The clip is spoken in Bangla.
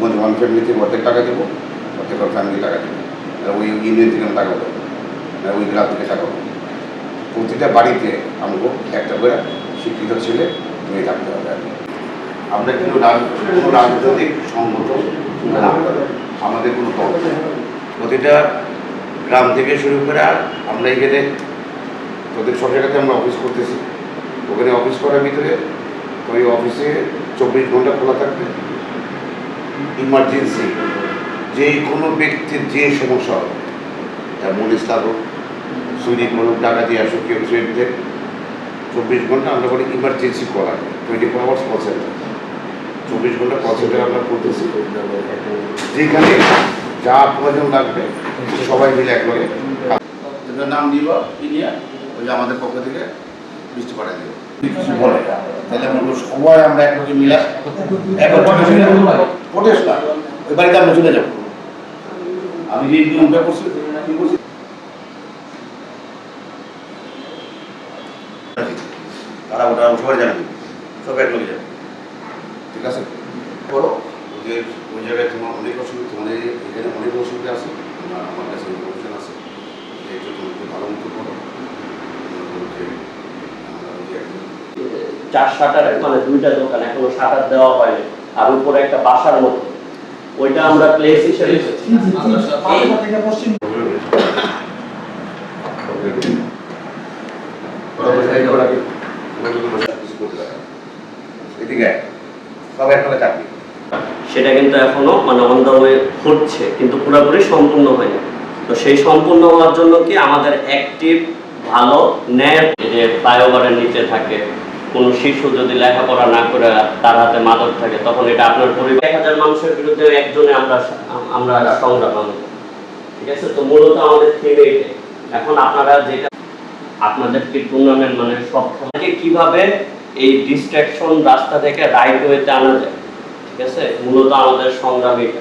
সুগঞ্জ ওয়ান ফ্যামিলি থেকে অর্ধেক টাকা দেবো অর্ধেক ফ্যামিলি টাকা দেবো। ওই ইউনিয়ন থেকে আমি টাকা আর ওই গ্রাম থেকে টাকা দেবো প্রতিটা বাড়িতে আমাকে একটা করে শিক্ষিত ছেলে মেয়ে থাকতে হবে আর কি। আমরা কিন্তু রাজ- কোনো রাজনৈতিক সংগঠন না। আমাদের কোনো দল প্রতিটা গ্রাম থেকে শুরু করে আর আমরা এখানে প্রত্যেক সব জায়গাতে আমরা অফিস করতেছি। ওখানে অফিস করার ভিতরে ওই অফিসে চব্বিশ ঘণ্টা খোলা থাকবে। ইমার্জেন্সি যে কোনো ব্যক্তির যে সমস্যা হবে যেমন ইসলাম হোক সুইডিক হোক ডাকাতি আসুক কেউ ট্রেন দেখ চব্বিশ ঘণ্টা আমরা বলি ইমার্জেন্সি করা twenty four hours call centre চব্বিশ ঘণ্টা কল সেন্টার আমরা করতেছি যেখানে যা প্রয়োজন লাগবে সবাই মিলে একবারে নাম দিব ইন্ডিয়া ওই যে আমাদের পক্ষ থেকে বৃষ্টি পাঠিয়ে দেবো। কিছু বলে। তাহলে আমরা সবাই আমরা একসাথে মিলে প্রোটেস্ট বাড়িতে আমরা চলে যাব। আমি যে নিয়মটা করছি অনেক অসুবিধা অনেক অসুবিধা আছে আমার কাছে ইনফরমেশন আছে। তুমি ভালো মতো করো চার শাটারের মানে দুইটা দোকান, এখনও শাটার দেওয়া হয়নি। আর উপরে একটা বাসার মতো। ওইটা আমরা প্লেস হিসেবে সেটা কিন্তু এখনও মানে অন দ্য ওয়ে হচ্ছে কিন্তু পুরোপুরি সম্পূর্ণ হয়নি। তো সেই সম্পূর্ণ হওয়ার জন্য কি আমাদের অ্যাক্টিভ ভালো ন্যায় যে ফ্লাইওভারের নিচে থাকে কোন শিশু যদি লেখাপড়া না করে তার হাতে মাদক থাকে, তখন এটা আপনার পরিবার। এক হাজার মানুষের বিরুদ্ধে একজনে আমরা আমরা সংগ্রাম। ঠিক আছে? তো মূলত আমাদের থিম এখন আপনারা যেটা আপনাদের টুর্নামেন্ট মানে সব কীভাবে এই ডিস্ট্রাকশন রাস্তা থেকে রাইট ওয়েতে আনা যায়? ঠিক আছে? মূলত আমাদের সংগ্রাম এটা